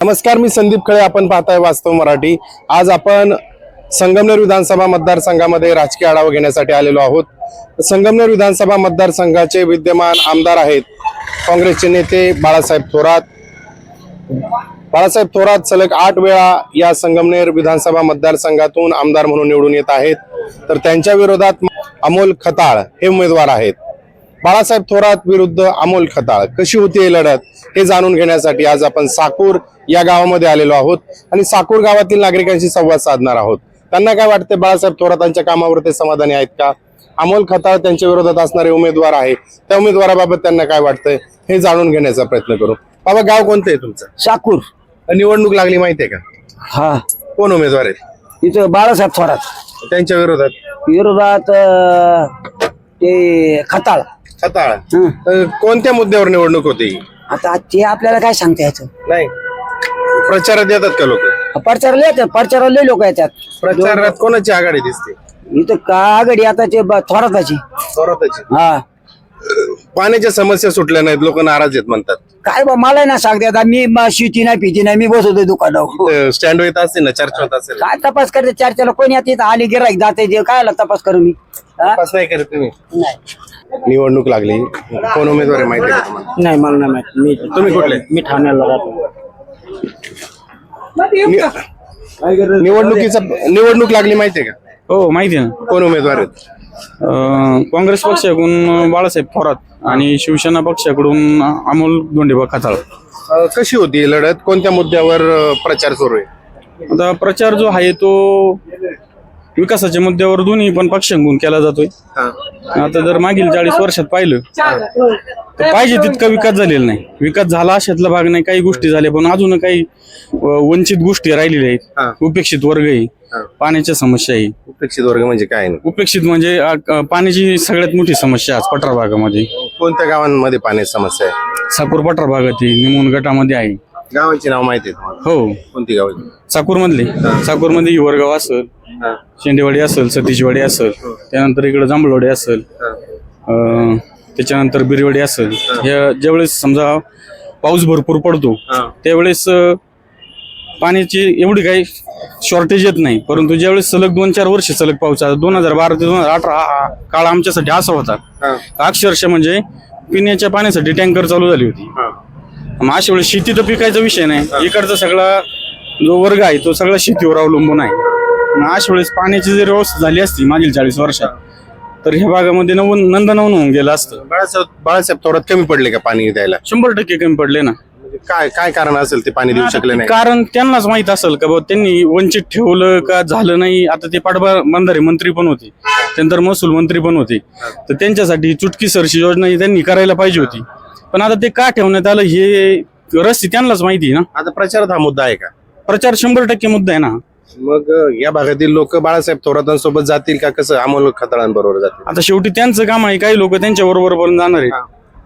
नमस्कार मी संदीप खळे. आपण पाहताय वास्तव मराठी. आज आपण संगमनेर विधानसभा मतदारसंघामध्ये राजकीय आढावा घेण्यासाठी आलेलो आहोत. संगमनेर विधानसभा मतदारसंघाचे विद्यमान आमदार आहेत काँग्रेसचे नेते बाळासाहेब थोरात. बाळासाहेब थोरात सलग आठ वेळा या संगमनेर विधानसभा मतदारसंघातून आमदार म्हणून निवडून येत आहेत. तर त्यांच्या विरोधात अमोल खताळ हे उमेदवार आहेत. बाळासाहेब थोरात विरुद्ध अमोल खताळ कशी होती ही लढत हे जाणून घेण्यासाठी आज आपण साकूर या गावामध्ये आलेलो आहोत आणि साकूर गावातील नागरिकांशी संवाद साधणार आहोत. त्यांना काय वाटते बाळासाहेब थोरातांच्या कामावर ते समाधानी आहेत का? अमोल खताळ त्यांच्या विरोधात असणारे उमेदवार आहे. त्या उमेदवाराबाबत त्यांना काय वाटतंय हे जाणून घेण्याचा प्रयत्न करू. बाबा गाव कोणतं आहे तुमचं? साकूर. निवडणूक लागली माहितीये का? हा. कोण उमेदवार आहेत? इथं बाळासाहेब थोरात. त्यांच्या विरोधात? विरोधात अं, ते खताळ. खताळ. हं. अं, कोणत्या मुद्द्यावर निवडणूक होती? आता ते आपल्याला काय सांगता यायचं? नाही. प्रचारात येतात का लोक? प्रचाराला येतात प्रचाराला लय लोक येतात. प्रचारात कोणाची आघाडी दिसते? इथं का आघाडी आता ते ब- थोराताची. थोराताची. हा. पाण्याच्या समस्या सुटल्या नाहीत लोक नाराज आहेत म्हणतात. काय बा मला ना सांगते आता मी म- शेती नाही पिती नाही मी बसवतो दुकानावर. स्टँड येत असते ना चर्चा होत असेल? काय तपास करते चर्चेला कोणी आता इथं आली गिराईक जाते जे काय तपास करू मी. हा? तपास नाही करत तुम्ही? नाही. निवडणूक लागली. कोण उमेदवार आहे माहिती आहे का तुम्हाला? नाही मला नाही माहिती. मी तुम्ही कुठले? मी ठाण्याला राहतो. निवडणुकीचा निवडणूक लागली माहितीये का? हो माहिती आहे ना. कोण उमेदवार आहेत? अं, काँग्रेस पक्षाकडून बाळासाहेब थोरात आणि शिवसेना पक्षाकडून अमोल धोंडेबा खताळ अं, कशी होती ही लढत? कोणत्या मुद्द्यावर अं, प्रचार सुरू आहे? आता प्रचार जो आहे तो विकासाच्या मुद्द्यावर दोन्ही पण पक्षांकडून केला जातोय. आता जर मागील चाळीस वर्षात पाहिलं तर पाहिजे तितका विकास झालेला नाही. विकास झाला अशातला भाग नाही काही गोष्टी झाल्या पण अजून काही वंचित गोष्टी राहिलेल्या. आहेत. उपेक्षित वर्ग आहे. पाण्याच्या समस्या आहे. उपेक्षित वर्ग म्हणजे काय नाही? उपेक्षित म्हणजे पाण्याची सगळ्यात मोठी समस्या आज पठार भागामध्ये. कोणत्या गावांमध्ये पाण्याची समस्या आहे? साकूर पठार भागात निमोन गटामध्ये आहे. गावांची नाव माहिती तुम्हाला हो कोणती गाव आहेत? साकूर मधले साकूरमध्ये हिवरगाव असेल हा. शेंडेवाडी असेल सतीशवाडी असेल त्यानंतर इकडे जांभळवाडी असेल हा. अं, त्याच्यानंतर बिरवाडी असेल ह्या ज्यावेळेस समजा पाऊस भरपूर पडतो हा. त्यावेळेस अं, पाण्याची एवढी काही शॉर्टेज येत नाही परंतु ज्यावेळेस सलग दोन चार वर्ष सलग पाऊस आला दोन हजार बारा ते दोन हजार अठरा हा काळ आमच्यासाठी असा होता हा. अक्षरशः म्हणजे पिण्याच्या पाण्यासाठी टँकर चालू झाली होती हा. मग अशा वेळेस शेती तर पिकायचा विषय नाही. इकडचा सगळा जो वर्ग आहे तो सगळा शेतीवर अवलंबून आहे. मग अशा वेळेस पाण्याची जर व्यवस्था झाली असती मागील चाळीस वर्षात तर ह्या भागामध्ये नवन नंदनवन होऊन गेलं असतं. बाळासाहेब बाळासाहेब थोरात कमी पडले का पाणी द्यायला? शंभर टक्के कमी पडले ना. म्हणजे काय काय कारण असेल ते पाणी देऊ शकले नाही? कारण त्यांनाच माहीत असेल का बाबा त्यांनी वंचित ठेवलं का झालं नाही? आता ते पाठबा बंधारे मंत्री पण होते. त्यानंतर महसूल मंत्री पण होते. तर त्यांच्यासाठी चुटकी सरशी योजना ही त्यांनी करायला पाहिजे होती. पण आता ते का ठेवण्यात आलं हे रस्ते त्यांनाच माहिती आहे ना. आता प्रचारात हा मुद्दा आहे का? प्रचार शंभर टक्के मुद्दा आहे ना. मग या भागातील लोक बाळासाहेब थोरातांसोबत जातील का? कसं अमोल खताळांबरोबर जातील? आता शेवटी त्यांचं काम आहे काही लोक त्यांच्या बरोबर पण जाणार आहे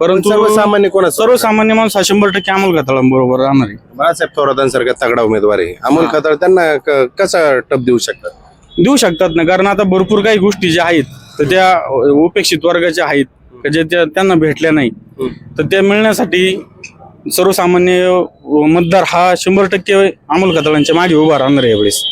परंतु सर्वसामान्य कोण सर्वसामान्य माणूस हा शंभर टक्के अमोल बरोबर राहणार आहे. बाळासाहेब थोरातांसारखा तगडा उमेदवार आहे. अमोल खताळ त्यांना क- कसा टप देऊ शकतात? देऊ शकतात ना कारण आता भरपूर काही गोष्टी ज्या आहेत तर त्या उपेक्षित वर्गाच्या आहेत. का जे त्या- त्यांना भेटल्या नाही. तर त्या मिळण्यासाठी सर्वसामान्य मतदार हा शंभर टक्के अमोल खताळांच्या मागे उभा राहणार आहे यावेळेस.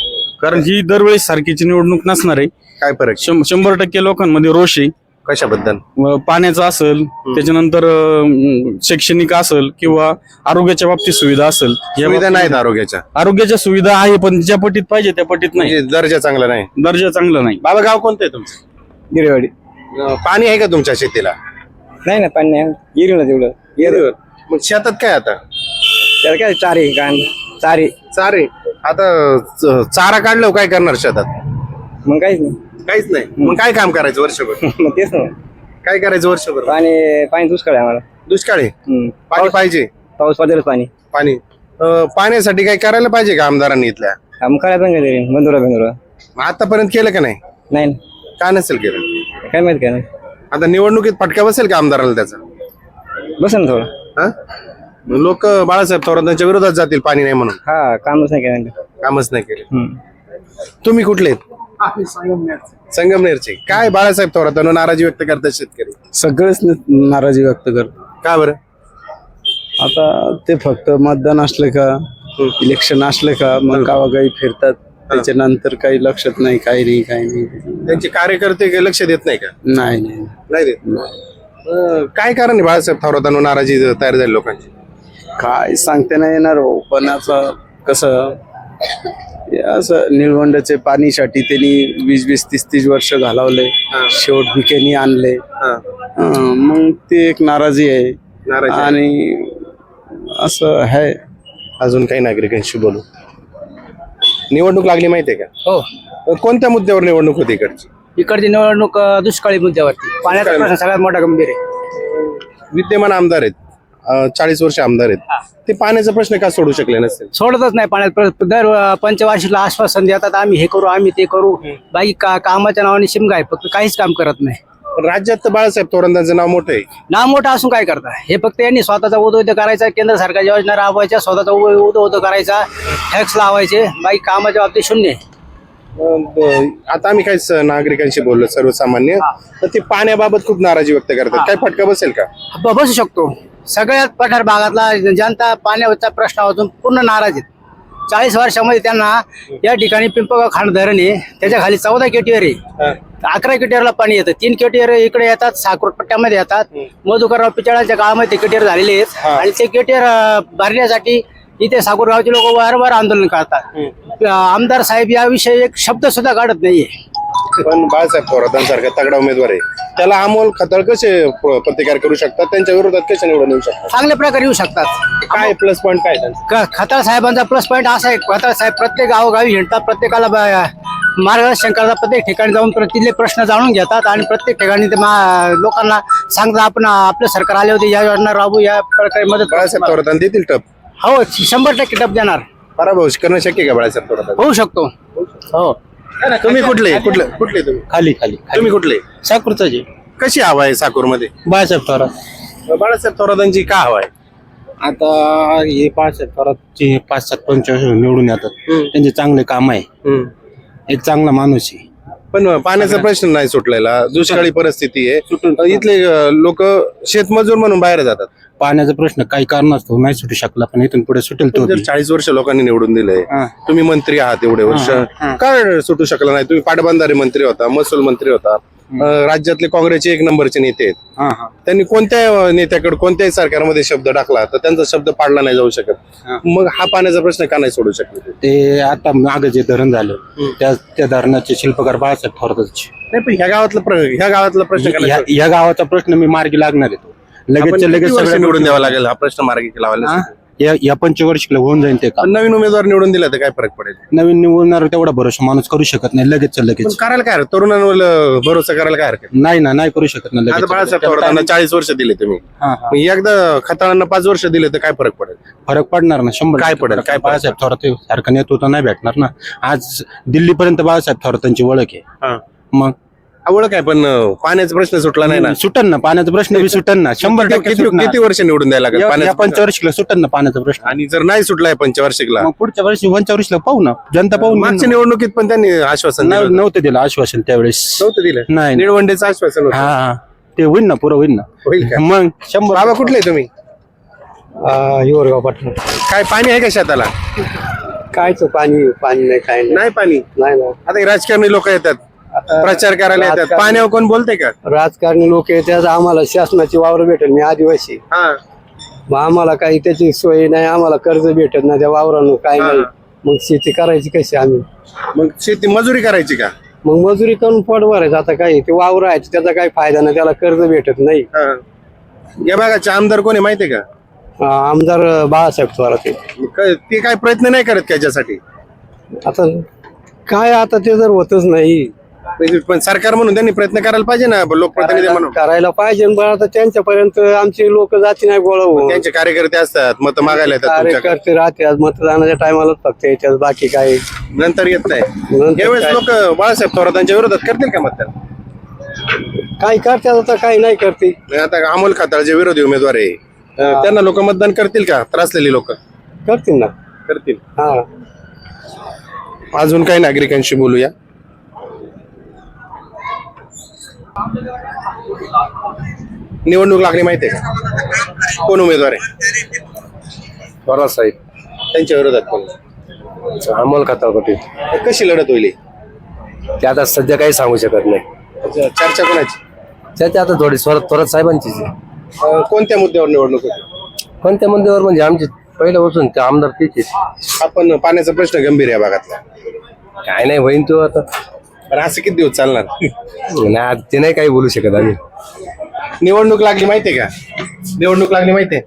कारण ही दरवेळेस सारखीची निवडणूक नसणार आहे. काय फरक शं- शंभर टक्के लोकांमध्ये रोष आहे. कशाबद्दल? व पाण्याचं असेल त्याच्यानंतर अं, शैक्षणिक असेल किंवा आरोग्याच्या बाबतीत सुविधा असेल या सुविधा बाबतीत- नाहीत आरोग्याच्या. आरोग्याच्या सुविधा आहे पण ज्या पटीत पाहिजे त्या पटीत नाही. म्हणजे दर्जा चांगला नाही. दर्जा चांगला नाही. बाबा गाव कोणतं आहे तुमचं? गिरेवाडी. पाणी आहे का तुमच्या शेतीला? नाही ना पाणी नाही. गिरीला तेवढं. मग शेतात काय आता? त्याला काय चारी गाण चारी. चारे. आता च- चारा काढल्यावर काय करणार शेतात? मग काहीच नाही. काहीच नाही. मग काय काम करायचं वर्षभर? मग तेच ना. काय करायचं वर्षभर? पाणी पाणी दुष्काळ आहे आम्हाला. दुष्काळ? आहे हम्म. पाणी पाहिजे. पाऊस पडेलच पाणी. पाणी. अं, पाण्यासाठी काय करायला पाहिजे का आमदारांनी इथल्या? करायचं ना काहीतरी बंधुरा बंधुरा. मग आतापर्यंत केलं का नाही? नाही. ना. का नसेल केलं? काय माहीत काय नाही. आता निवडणुकीत फटका बसेल का आमदाराला त्याचा? बस ना थोडं. हा? लोक बाळासाहेब थोरातांच्या विरोधात जातील पाणी नाही म्हणून. हा कामच नाही केलं. कामच नाही केले. तुम्ही कुठले संगमनेरचे. काय बाळासाहेब थोरातांवर नाराजी व्यक्त करतात शेतकरी? सगळेच न- नाराजी व्यक्त करतात. का बरं? आता ते फक्त मतदान असले का इलेक्शन असलं का मग गावागावी फिरतात. त्याच्यानंतर काही लक्षात नाही काही नाही काही नाही. त्यांचे कार्यकर्ते काही लक्ष देत नाही का? नाही नाही. नाही देत? अं, काय कारण आहे बाळासाहेब थोरातांवर नाराजी तयार झाली लोकांची? काय सांगता नाही येणार हो पण असं कसं हे असं निळवंडाचे पाणीसाठी त्यांनी वीस वीस तीस तीस वर्ष घालवले शेवट भिकेनी आणले. हा. मग ते एक नाराजी आहे. नाराजी आहे. आणि असं आहे. अजून काही नागरिकांशी बोलू? निवडणूक लागली माहितीये का? हो. कोणत्या मुद्द्यावर निवडणूक होती इकडची? इकडची निवडणूक अं, दुष्काळी मुद्द्यावरती. पाण्याचा प्रश्न सगळ्यात मोठा गंभीर आहे. विद्यमान आमदार आहेत. चाळीस वर्ष आमदार आहेत. ते पाण्याचा प्रश्न का सोडू शकले नसते सोडतच नाही पाण्यात. प्र- दर अं, पंचवार्षिकला आश्वासन देतात आम्ही हे करू आम्ही ते करू. बाकी का कामाच्या नावाने शिमगा आहे फक्त काहीच काम करत नाही. राज्यात तर बाळासाहेब थोरांतांचं नाव मोठं आहे. नाव मोठं असून काय करता? हे फक्त यांनी स्वतःचा उद्योग करायचा केंद्र सरकारच्या योजना राबवायच्या स्वतःचा उद्योग करायचा. टॅक्स लावायचे. बाकी कामाच्या बाबतीत शून्य. आता आम्ही काही स- नागरिकांशी बोललो सर्वसामान्य. तर ते पाण्याबाबत खूप नाराजी व्यक्त करतात. काय फटका बसेल का? ब- बसू शकतो. सगळ्यात पठार भागातला जनता पाण्याचा प्रश्न वाचून पूर्ण नाराज आहेत. चाळीस वर्षामध्ये त्यांना या ठिकाणी पिंपळगाव खांड धरण आहे त्याच्याखाली चौदा केटीवर आहे. अकरा केटीवरला पाणी येतं. तीन केटीवर इकडे येतात साकोर पट्ट्यामध्ये येतात. मधुकरराव पिचाळांच्या काळामध्ये ते केटीवर झालेले आहेत. आणि ते केटीवर अं, भरण्यासाठी इथे साकोरगावचे लोक वारंवार आंदोलन करतात. आमदार साहेब याविषयी एक शब्द सुद्धा काढत नाहीये. पण बाळासाहेब थोरातांसारखा तगडा उमेदवार आहे. त्याला अमोल खताळ कसे प्र- प्रतिकार करू शकतात? त्यांच्या विरोधात कसे निवडून येऊ शकतात? चांगल्या प्रकारे येऊ शकतात. काय प्लस पॉईंट काय त्यांचं? खताळ साहेबांचा प्लस पॉईंट असा आहे खताळ साहेब प्रत्येक गावोगावी हिंडतात प्रत्येकाला ब- मार्गदर्शन करतात प्रत्येक ठिकाणी जाऊन प्र- तिथले प्रश्न जाणून घेतात आणि प्रत्येक ठिकाणी ते मा- लोकांना सांगतात आपण आपलं सरकार आले होते या योजना राबू या प्रकारे मदत बाळासाहेब. थोरातांना देतील टप? हो शंभर टक्के टप देणार. पराभव करणं शक्य आहे का बाळासाहेब थोरात होऊ शकतो. हो. तुम्ही कुठले? कुठले? कुठले तुम्ही? खाली खाली तुम्ही कुठले? साकृतच आहे कशी हवा आहे साकूरमध्ये बाळासाहेब थोरात. बाळासाहेब थोरातांची का हवा आहे? आता हे बाळासाहेब थोरातचे पाच सात पंचवीस निवडून येतात. त्यांचे चांगले काम आहे. एक चांगला माणूस आहे. पण पाण्याचा प्रश्न नाही सुटलेला. दुष्काळी परिस्थिती आहे. इथले लोक शेतमजूर म्हणून बाहेर जातात. पाण्याचा प्रश्न काही कारणास्तव नाही सुटू शकला पण इथून पुढे सुटेल तो चाळीस वर्ष लोकांनी निवडून दिलंय हा. तुम्ही मंत्री आहात एवढे वर्ष काय सुटू शकला नाही? तुम्ही पाटबंधारे मंत्री होता महसूल मंत्री होता अं, राज्यातले काँग्रेसचे एक नंबरचे नेते आहेत. हा हा. त्यांनी कोणत्या नेत्याकडे कोणत्याही सरकारमध्ये शब्द टाकला तर त्यांचा शब्द पाडला नाही जाऊ शकत. मग हा पाण्याचा प्रश्न का नाही सोडू शकले ते आता मागं जे धरण झालं त्या त्या धरणाचे शिल्पकार बाळासाहेब थोरातचे. नाही पण ह्या गावातला प्र- ह्या गावातला प्रश्न का नाही या सोडू? या गावाचा प्रश्न मी मार्गी लागणार आहे तो. लगेच लगेच निवडून द्यावा लागेल हा प्रश्न मार्गी लावायला हा? या या पंचवर्षिकला होऊन जाईल ते काम पण नवीन उमेदवार निवडून दिला तर काय फरक पडेल नवीन निवडणार तेवढा भरोसा माणूस करू शकत नाही लगेच पण लगेच करायला काय हरकत? तरुणांवर अं, भरोसा करायला काय हरकत नाही ना नाही करू शकत ना आता लगेच बाळासाहेब थोरातांना चाळीस वर्ष दिले तुम्ही हा, हा. मग एकदा खताळांना पाच वर्ष दिले तर काय फरक पडेल फरक पडणार ना शंभर काय टक्के पडेल? फरक. काय पडेल? बाळासाहेब थोरात सारखं नेतृत्व नाही भेटणार ना आज दिल्लीपर्यंत बाळासाहेब थोरातांची ओळख आहे हा. मग आवड काय? पण अं, पाण्याचा प्रश्न सुटला नाही ना. सुटन ना पाण्याचा प्रश्न बी सुटन ना. शंभर किती- टक्के किती सुटणार. किती वर्ष निवडून द्यायला लागेल या- या पाण्याचा प्रश्न? पंचवर्षिकला सुटन ना पाण्याचा प्रश्न. आणि जर नाही सुटलाय पंचवार्षिकला मग पुढच्या वर्षी पंचवर्षीला पाहू ना. जनता पाहून मागच्या निवडणुकीत पण त्यांनी आश्वासन दिलं होतं. नव्हतं दिलं आश्वासन त्यावेळेस. नव्हतं दिलं. नाही. निळवंडेचं आश्वासन होतं. हा हा. ते होईल ना पुरं होईल ना. होईल का? मग शंभर बाबा कुठले तुम्ही? पाटण. काय पाणी आहे का शेताला? कायच पाणी पाणी नाही काय नाही. पाणी? नाही ना आता हे राजकारणी लोक येतात. प्रचार करायला येतात. पाण्यावर कोण बोलते का? राजकारणी लोक येतात आम्हाला शासनाची वावर भेटेल मी आदिवासी. हा. मग आम्हाला काही त्याची सोय नाही आम्हाला कर्ज भेटत नाही त्या वावरानं काय हा. नाही. मग शेती करायची कशी आम्ही? मग शेती मजुरी करायची का? मग मजुरी करून पोट भरायचं आता काय ते वावर आहे त्याचा काही फायदा नाही त्याला कर्ज भेटत नाही. हा. या भागाचे आमदार कोणी माहितीये का? आमदार बाळासाहेब थोरात आहे. मग काय- ते काय प्रयत्न नाही करत का याच्यासाठी? आता काय आता ते जर होतच नाही पण सरकार म्हणून त्यांनी प्रयत्न करायला पाहिजे ना लोकप्रतिनिधी म्हणून. करायला पाहिजे पण आता त्यांच्यापर्यंत आमचे लोक जाती नाही गोळा होऊन. त्यांचे कार्यकर्ते असतात मत मागायला येतात तुमच्याकडे. कार्यकर्ते राहते मतदानाच्या टायमालाच फक्त याच्यात बाकी काय नंतर येत नाही. नंतर यावेळेस काय? लोक बाळासाहेब थोरातांच्या विरोधात करतील का मतदान काही करतात आता काही नाही करते. आता अमोल खाताळ जे विरोधी उमेदवार आहे. अं, त्यांना लोक मतदान करतील का? त्रासलेली लोक? करतील ना. करतील. हा. अजून काही नागरिकांशी बोलूया. निवडणूक लागली माहितीये का? कोण उमेदवार आहे? बाळासाहेब त्यांच्या विरोधात कोण? अमोल खताळपट्टी कशी लढत होईल ही? ते आता सध्या काही सांगू शकत नाही. अच्छा, चर्चा कोणाची? त्याची आता थोडी स्वरात थोरात साहेबांचीच आहे. अं, कोणत्या मुद्द्यावर निवडणूक होती? पण त्या मुद्द्यावर? म्हणजे आमची पहिल्यापासून ते आमदार तेच आहेत. आपण पाण्याचा प्रश्न गंभीर आहे या भागातला. काय नाही होईन तो आता. पण असं किती दिवस चालणार? नाही ते नाही काही बोलू शकत आम्ही. निवडणूक लागली माहितीये का? निवडणूक लागली माहितीये?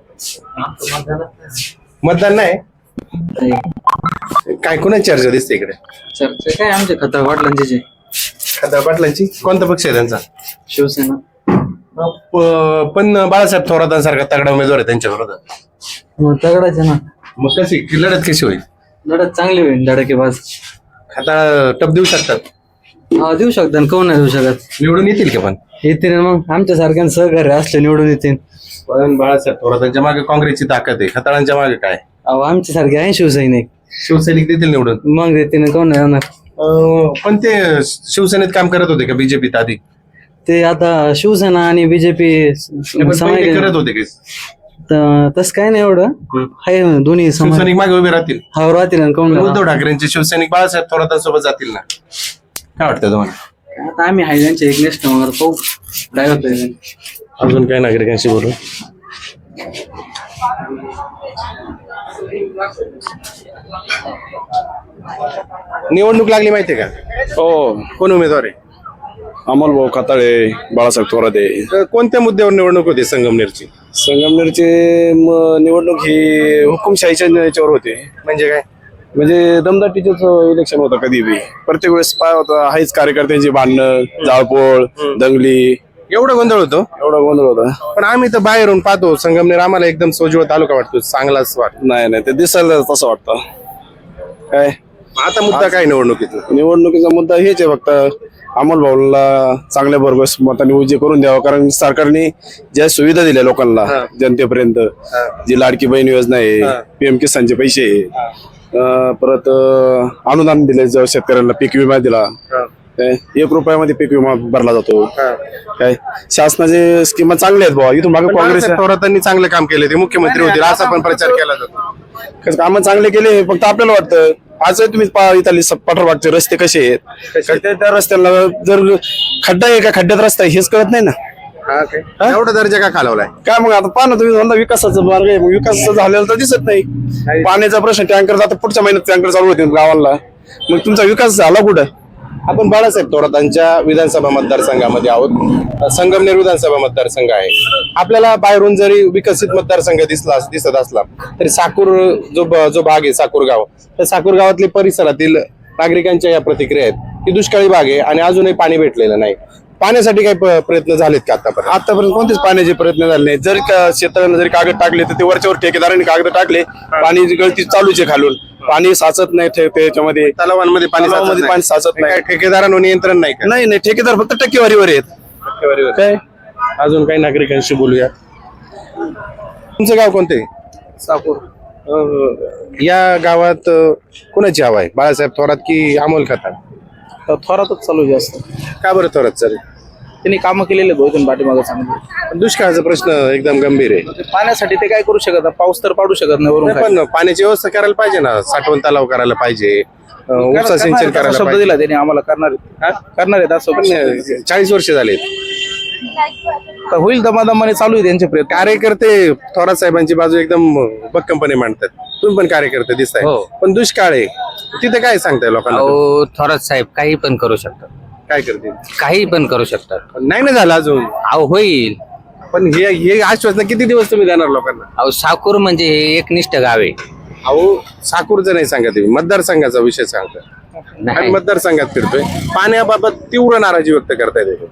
मतदान नाही? काय कुणाची चर्चा दिसते इकडे? चर्चा काय आमच्या खतर वाटलांचे खासदार पाटलांची? कोणता पक्ष आहे त्यांचा? शिवसेना. प- पण बाळासाहेब थोरातांसारखा तगडा उमेदवार आहे त्यांच्या विरोधात. मग तगडाचे ना. मग कशी? की लढत कशी होईल? लढत चांगली होईल धडकेबाज खाता टप देऊ शकतात. हा देऊ शकता ना कोण नाही देऊ शकत. निवडून येतील का पण? येतील ना मग. आमच्या सारख्या सहकार्य असले निवडून येतील. पण बाळासाहेब थोरातांच्या मागे काँग्रेसची ताकद आहे. खताळांच्या मागे काय? अहो आमच्या सारखे आहे शिवसैनिक. शिवसैनिक देतील निवडून? मग देतील ना कोण नाही येणार अं, पण ते शिवसेनेत काम करत होते का बीजेपीत आधी? ते आता शिवसेना आणि बीजेपी पण पहिले करत होते का? तस काय नाही एवढं. आहे दोन्ही शिवसैनिक मागे उभे राहतील. हा राहतील ना कोण नाही उद्धव ठाकरेंचे शिवसैनिक बाळासाहेब थोरातांसोबत जातील ना? काय वाटतं तुम्हाला. आता आम्ही आहे त्यांच्या एक नेस्ट वगैरे पाहू. काय होतंय? अजून काय नागरिकांशी बोलू? निवडणूक लागली माहितीये का? हो. कोण उमेदवार आहे? अमोल भाऊ खताळे बाळासाहेब थोराते तर कोणत्या मुद्द्यावर निवडणूक होती संगमनेरची? संगमनेरचे म- निवडणूक ही हुकुमशाहीच्या याच्यावर होते. म्हणजे काय? म्हणजे दमदाटीचंच इलेक्शन होतं कधी बी. प्रत्येक वेळेस पाय होता आहेच कार्यकर्त्यांची भांडणं जाळपोळ दंगली. एवढं गोंधळ होतो? एवढा गोंधळ होता. पण आम्ही तर बाहेरून पाहतो संगमनेर आम्हाला एकदम सोजवळ तालुका वाटतो चांगलाच वाटतो. नाही नाही ते दिसायला तसं वाटतं. काय? आता मुद्दा काय निवडणुकीत निवडणुकीचा मुद्दा हेच आहे फक्त अमोल भाऊला चांगल्या भरघोस मताने उजे करून द्यावं कारण सरकारने ज्या सुविधा दिल्या लोकांना जनतेपर्यंत जी लाडकी बहीण योजना आहे पीएम किसानचे पैसे आहे, परत अनुदान दिले जर शेतकऱ्यांना पीक विमा दिला. काय एक रुपयामध्ये पीक विमा भरला जातो. काय? शासनाचे स्कीमा चांगल्या आहेत भाऊ इथून मागे काँग्रेस बाळासाहेब थोरातांनी चांगलं काम केले ते मुख्यमंत्री होतील असा पण प्रचार केला जातो. कामं चांगले केले फक्त आपल्याला वाटतं. आजही तुम्ही पहा इथली स- रस्ते कसे आहेत? त्या रस्त्याला जर खड्डा आहे का? खड्ड्यात रस्ता आहे हेच कळत नाही ना. हा काय एवढा दर्जा का खालवलाय? काय मग आता पहा ना तुम्ही समजा विकासाचा मार्ग आहे. मग विकासाचा झालेला तर दिसत नाही. पाण्याचा प्रश्न टँकर आता पुढच्या महिन्यात टँकर चालू होतील गावाला मग तुमचा विकास झाला कुठं? आपण बाळासाहेब थोरातांच्या विधानसभा मतदारसंघामध्ये आहोत. संगमनेर विधानसभा मतदारसंघ आहे. आपल्याला बाहेरून जरी विकसित मतदारसंघ दिसला दिसत असला तरी साकूर जो ब- जो भाग आहे साकूर गाव त्या साकूर गावातली परिसरातील नागरिकांच्या या प्रतिक्रिया आहेत. की दुष्काळी भाग आहे आणि अजूनही पाणी भेटलेलं नाही. पाण्यासाठी काही प्रयत्न झालेत का आतापर्यंत? आतापर्यंत कोणतेच पाण्याचे प्रयत्न झाले नाही जरी का शेतकऱ्यांना जरी कागद टाकले तर ते वरच्यावर ठेकेदारांनी कागद टाकले पाणी गळती चालूच आहे खालून पाणी साचत नाही त्याच्यामध्ये. तलावांमध्ये पाणी साचत तलावामध्ये नाही. पाणी साचत नाही. ठेकेदारांवर नियंत्रण नाही का? नाही नाही. ठेकेदार फक्त टक्केवारीवर आहेत. टक्केवारीवर. काय? अजून काही नागरिकांशी बोलूया. तुमचं गाव कोणते सापूर. या गावात कोणाची हवा आहे? बाळासाहेब थोरात की अमोल खताळ थोरातच चालू आहे जास्त. का बरं थोरात सर त्यांनी कामं केलेले बहुतेक पाठीमागं चांगले. दुष्काळाचा प्रश्न एकदम गंभीर आहे. ते पाण्यासाठी ते काय करू शकत नाही. पाऊस तर पाडू शकत नाही वरून नाही, पण पाण्याची व्यवस्था करायला पाहिजे ना. साठवण तलाव करायला पाहिजे. अ, उपसा सिंचन करायला शब्द पाहिजे. दिला त्यांनी आम्हाला करणार आहेत. करणार आहेत असं पण चाळीस वर्ष झाले. तर होईल दमादमाने चालू आहे त्यांचे प्रयत्न. कार्यकर्ते थोरात साहेबांची बाजू एकदम भक्कमपणे मांडतात. तुम्ही पण कार्यकर्ते दिसताय. हो. पण दुष्काळ आहे. तिथे काय सांगताय लोकांना अहो थोरात साहेब काही पण करू शकतात. काय करतील? काही पण करू शकतात. नाही ना झालं अजून? अहो होईल. पण हे हे आश्वासन किती दिवस तुम्ही देणार लोकांना? अहो साकूर म्हणजे हे एकनिष्ठ गाव आहे. अहो साकूरचं नाही सांगा तुम्ही मतदारसंघाचा विषय सांगता नाही. मतदारसंघात फिरतोय. पाण्याबाबत तीव्र नाराजी व्यक्त करतायत हे.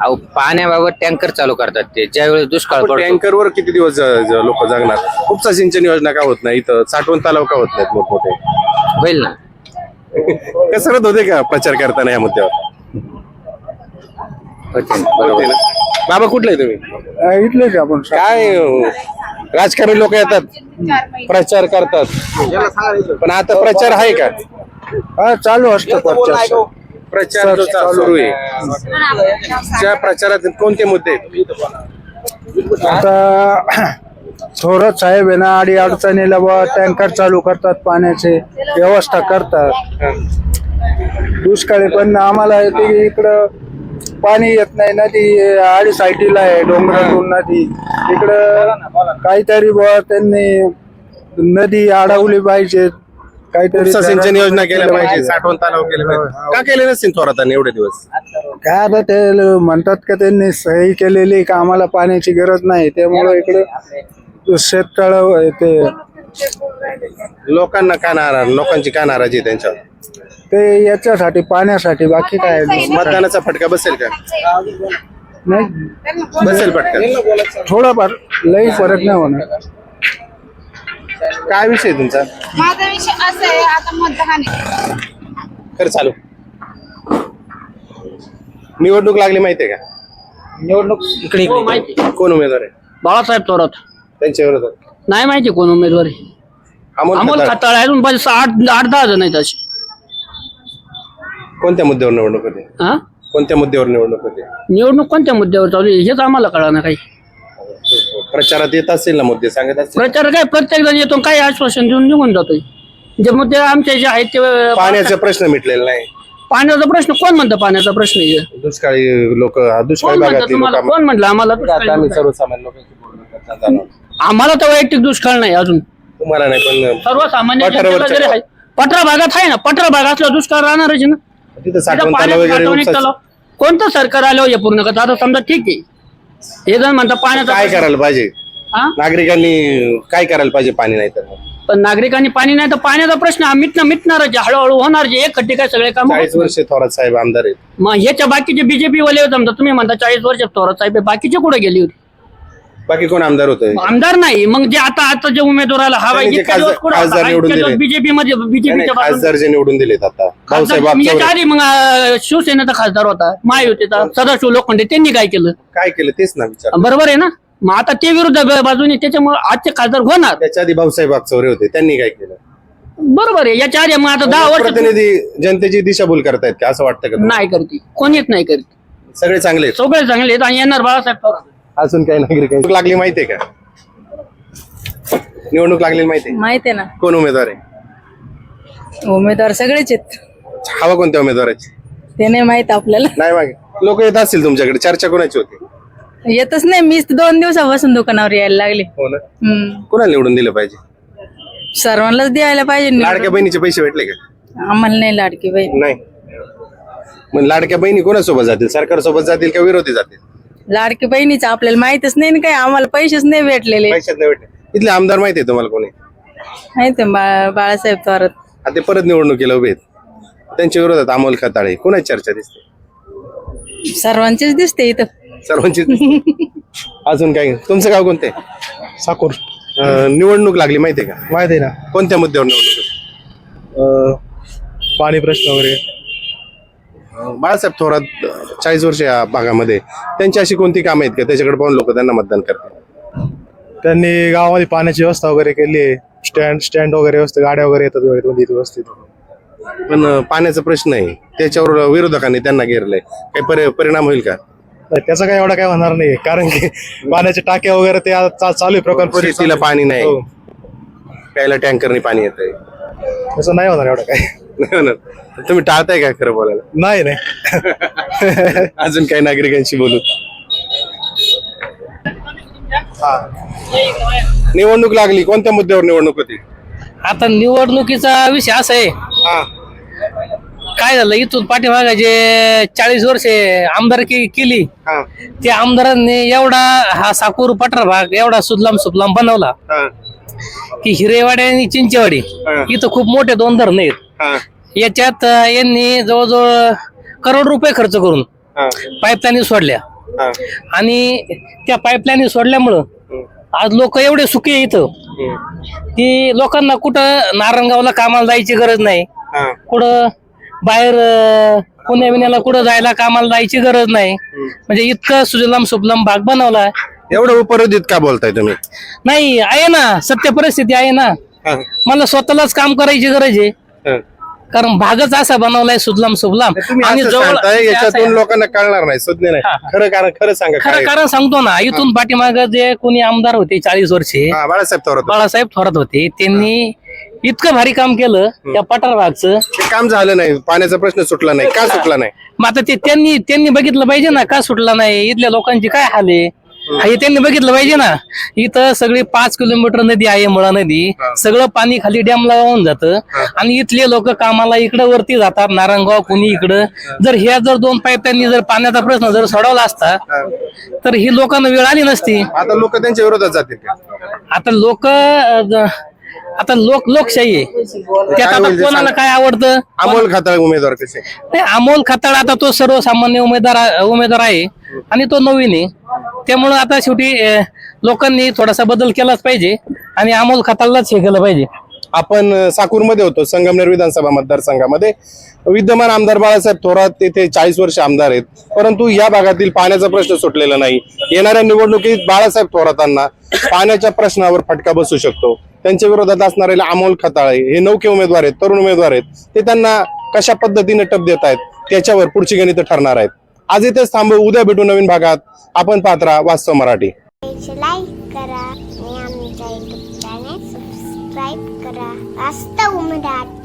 अहो पाण्याबाबत टँकर चालू करतात ते. ज्यावेळेस दुष्काळ पडतो. टँकरवर किती दिवस लोक जगणार? उपसा सिंचन योजना का होत नाही? इथं साठवण तलाव का होत नाहीत मोठमोठे? होईल ना. कसरत होते का प्रचार करताना या मुद्द्यावर? होते ना, बरोबर. होते ना? बाबा कुठले आहे तुम्ही? इथलेच आपण काय अं, राजकारणी लोक येतात. प्रचार करतात. पण आता प्रचार आहे का? हा चालू असतं प्रचार जो चा- सुरू आहे. त्या प्रचारात कोणते मुद्दे आहेत? आता थोरात साहेब आहे ना अडी अडचणीला बुवा टँकर चालू करतात पाण्याचे व्यवस्था करतात. दुष्काळी पण आम्हाला येते की इकडं पाणी येत नाही नदी आडी साईटीला आहे डोंगरातून नदी. इकडं काहीतरी बुवा त्यांनी नदी अडवली पाहिजे काहीतरी उपसा सिंचन योजना केल्या पाहिजे. साठवण तलाव केले पाहिजे. का केले नसतील थोरातांनी एवढे दिवस? काय आता ते ल- म्हणतात का त्यांनी सही केलेली का आम्हाला पाण्याची गरज नाही? त्यामुळे इकडे शेततळ ते लोकांना का नाराज लोकांची का नाराजी आहे त्यांच्यावर? ते याच्यासाठी पाण्यासाठी बाकी काय नाही. मतदानाचा फटका बसेल का? नाही. बसेल फटका. थोडाफार लई फरक नाही होणार. काय विषय तुमचा? माझा विषय असा आहे आता मतदान आहे. खरं चालू. निवडणूक लागली माहितीये का? निवडणूक इकडे इकडे. कोण उमेदवार आहे? बाळासाहेब थोरात. त्यांच्या विरोधात नाही माहिती कोण उमेदवार आहे. अमोल अमोल खताळ. खताळ आहे अजून पाच आठ आठ दहा जण आहेत असे. कोणत्या मुद्द्यावर निवडणूक होते? हा? कोणत्या मुद्द्यावर निवडणूक होते? निवडणूक कोणत्या मुद्द्यावर चालू आहे हेच आम्हाला कळा ना काही. प्रचारात येत असेल ना मुद्दे सांगत असतील प्रचार काय? प्रत्येक जण येतो काही आश्वासन देऊन निघून जातोय. जे मुद्दे आमचे जे आहेत ते पाण्याचा प्रश्न मिटलेला नाही. पाण्याचा प्रश्न कोण म्हणतं पाण्याचा प्रश्न आहे? दुष्काळी लोक दुष्काळी कोण म्हणतं भागातली तुम्हाला? लोक कोण म्हटलं आम्हाला दुष्काळी आम्ही? सर्वसामान्य लोकांशी बोलणं करताना जाणवलं. आम्हाला तर वैयक्तिक दुष्काळ नाही अजून. तुम्हाला नाही पण सर्वसामान्य जनतेला जरी आहे पठरा भागात आहे ना पठरा भागातला दुष्काळ राहणारच आहे ना. तिथं तिथं साठवण तलाव पाण्याचं वगैरे उपसा- तलाव. कोणतं सरकार आलं हे पूर्ण करत? आता समजा ठीक आहे. हे जण म्हणतात पाण्याचा काय करायला पाहिजे? हा? नागरिकांनी काय करायला पाहिजे पाणी नाही तर? पण नागरिकांनी पाणी नाही तर पाण्याचा प्रश्न हा मिटणं मिटणारच आहे. हळूहळू होणार जे एक खट्टी काय सगळे काम चाळीस वर्ष थोरात साहेब आमदार आहेत. मग ह्याच्या बाकीचे बीजेपी वाले समजा तुम्ही म्हणता चाळीस वर्ष थोरात साहेब बाकीचे कुठे गेली होती? बाकी कोण आमदार होते आमदार नाही. मग जे आता आता जे उमेदवाराला हवा त्यांनी जे खासदार- खासदार निवडून दिले. बीजेपी मध्ये बीजेपीच्या बाजूने खासदार जे निवडून दिलेत आता. भाऊसाहेब याच्या. आधी मग अं, शिवसेनेचा खासदार होता महायुतीचा सदाशिव लोखंडे त्यांनी काय केलं? काय केलं? तेच ना विचार. बरोबर आहे ना? मग आता ते विरुद्ध ब- बाजूने त्याच्यामुळे आजचे खासदार होणार. त्याच्या आधी भाऊसाहेब वागचौरे होते त्यांनी काय केलं? बरोबर आहे. याच्या आधी मग आता दहा वर्ष प्रतिनिधी जनतेची दिशाभूल करतायत का? असं वाटतं का तुम्हाला? नाही करते कोणीच नाही करते सगळे चांगले आहेत. सगळे चांगले आहेत आणि येणार बाळासाहेब. अजून काही नागरिक लागली माहितीये का? निवडणूक लागलेली माहितीये? माहिती आहे ना. कोण उमेदवार आहे? उमेदवार सगळेच आहेत. हवा कोणत्या उमेदवाराची? ते नाही माहीत आपल्याला. नाही मागे. लोक येत असतील तुमच्याकडे. चर्चा कोणाची होती? येतच नाही. मीच दोन दिवसापासून दुकानावर यायला लागले. हो ना. हम्म. कोणाला निवडून दिलं पाहिजे? सर्वांनाच द्यायला पाहिजे निवडून. लाडक्या बहिणीचे पैसे भेटले का? आम्हाला नाही लाडकी बाई नाही. मग लाडक्या बहिणी कोणासोबत जातील? सरकार सोबत जातील का विरोधी जातील? लाडकी बहिणीचं आपल्याला माहितच नाही ना काय आम्हाला पैसेच नाही भेटलेले. पैशात नाही भेटले. इथले आमदार माहिती आहे तुम्हाला कोणी? माहिती आहे बा- बाळासाहेब थोरात. आता ते परत निवडणुकीला उभे आहेत. त्यांच्या विरोधात अमोल खताळे कोणाची चर्चा दिसते? सर्वांचेच दिसते इथं. सर्वांची अजून काय? तुमचं गाव कोणते साकूर. निवडणूक लागली माहितीये का? माहिती आहे कोणत्या मुद्द्यावर निवडणूक? ना पाणी प्रश्न वगैरे. बाळासाहेब थोरात चाळीस वर्ष या भागामध्ये त्यांची अशी कोणती कामं आहेत का? त्याच्याकडे पाहून लोक त्यांना मतदान करतात त्यांनी गावामध्ये पाण्याची व्यवस्था वगैरे केली आहे. स्टँड स्टँड वगैरे व्यवस्थित गाड्या वगैरे येतात व्यवस्थित व्यवस्थित. पण अं, पाण्याचा प्रश्न आहे. त्याच्यावर विरोधकांनी त्यांना घेरलंय. काही परि- परिणाम होईल का? त्याचा काही एवढा काय होणार नाही कारण की पाण्याच्या टाक्या वगैरे ते आता चा- चालू आहे प्रकल्प. शेतीला पाणी नाही. हो. प्यायला टँकरने पाणी येतंय. तसं नाही होणार एवढं काय. नाही होणार. तुम्ही टाळताय काय खरं बोलायला? नाही नाही. अजून काही नागरिकांशी बोलू. हा. निवडणूक लागली. कोणत्या मुद्द्यावर निवडणूक होती? आता निवडणुकीचा विषय असा आहे. हा. काय झालं? इथून पाठीमागाचे चाळीस वर्षे आमदारकी केली हा. त्या आमदारांनी एवढा हा साकूर पठरा भाग एवढा सुजलाम सुफलाम बनवला. हा. की हिरेवाडी आणि चिंचेवाडी हा. इथं खूप मोठे दोन धरण आहेत. हा. याच्यात अं, यांनी जवळजवळ करोड रुपये खर्च करून हा. पाईपलाईन सोडल्या. हा. आणि त्या पाईपलाईन सोडल्यामुळं आज लोक एवढे सुखी आहे इथं. की लोकांना कुठं नारंगावला कामाला जायची गरज नाही. हा. कुठं बाहेर पुण्या बिण्याला कुठं जायला कामाला जायची गरज नाही. म्हणजे इतकं सुजलाम सुफलाम भाग बनवला. एवढं उपरोधित का बोलताय तुम्ही? नाही आहे ना सत्य परिस्थिती आहे ना. हा. मला स्वतःलाच काम करायची गरज आहे. हा. कारण भागच असा बनवलाय सुजलाम सुफलाम. तुम्ही आणि असं जवळ सांगताय याच्यातून. लोकांना कळणार नाही सुज्ञ नाही. हा. खरं कारण खरं सांगा खरं कारण सांगतो ना इथून पाठीमाग जे कोणी आमदार होते चाळीस वर्षे हा, बाळासाहेब थोरात बाळासाहेब थोरात होते त्यांनी इतकं भारी काम केलं त्या पठार भागचं ते काम झालं नाही पाण्याचा प्रश्न सुटला नाही का सुटला नाही? मग आता ते त्यांनी त्यांनी बघितलं पाहिजे ना का सुटला नाही इथल्या लोकांची काय हाल आहे? हा, त्यांनी बघितलं पाहिजे ना. इथं सगळी पाच किलोमीटर नदी आहे मुळा नदी. सगळं पाणी खाली डॅमला वाहून जातं. आणि इथले लोक कामाला इकडे वरती जातात नारायणगाव कुणी इकडं. जर ह्या जर दोन पाईप त्यांनी जर पाण्याचा प्रश्न जर सोडवला असता तर ही लोकांना वेळ आली नसती. आता लोक त्यांच्या विरोधात जातील आता लोक आता लोक लोकशाही आहे. त्यात आता होईल ते कोणाला सांगा. काय आवडतं? अमोल खाताळ उमेदवार कसे? नाही अमोल खताळ आता तो सर्वसामान्य उमेदवार उमेदवार आहे आणि तो नवीन आहे. त्यामुळे आता शेवटी अं, लोकांनी थोडासा बदल केलाच पाहिजे आणि अमोल खताळलाच हे केलं पाहिजे. आपण साकूरमध्ये होतो संगमनेर विधानसभा मतदारसंघामध्ये. विद्यमान आमदार बाळासाहेब थोरात तेथे चाळीस वर्ष आमदार आहेत. परंतु या भागातील पाण्याचा प्रश्न सुटलेला नाही. येणाऱ्या निवडणुकीत बाळासाहेब थोरातांना पाण्याच्या प्रश्नावर फटका बसू शकतो. त्यांच्या विरोधात असणारे अमोल खताळे हे नौके उमेदवार आहेत तरुण उमेदवार आहेत. ते त्यांना कशा पद्धतीने टप देत आहेत त्याच्यावर पुढची गणित ठरणार आहेत. आज इथेच थांबू उद्या भेटू नवीन भागात. आपण पात्रा वास्तव मराठी. लाईक करा. आणि आमच्या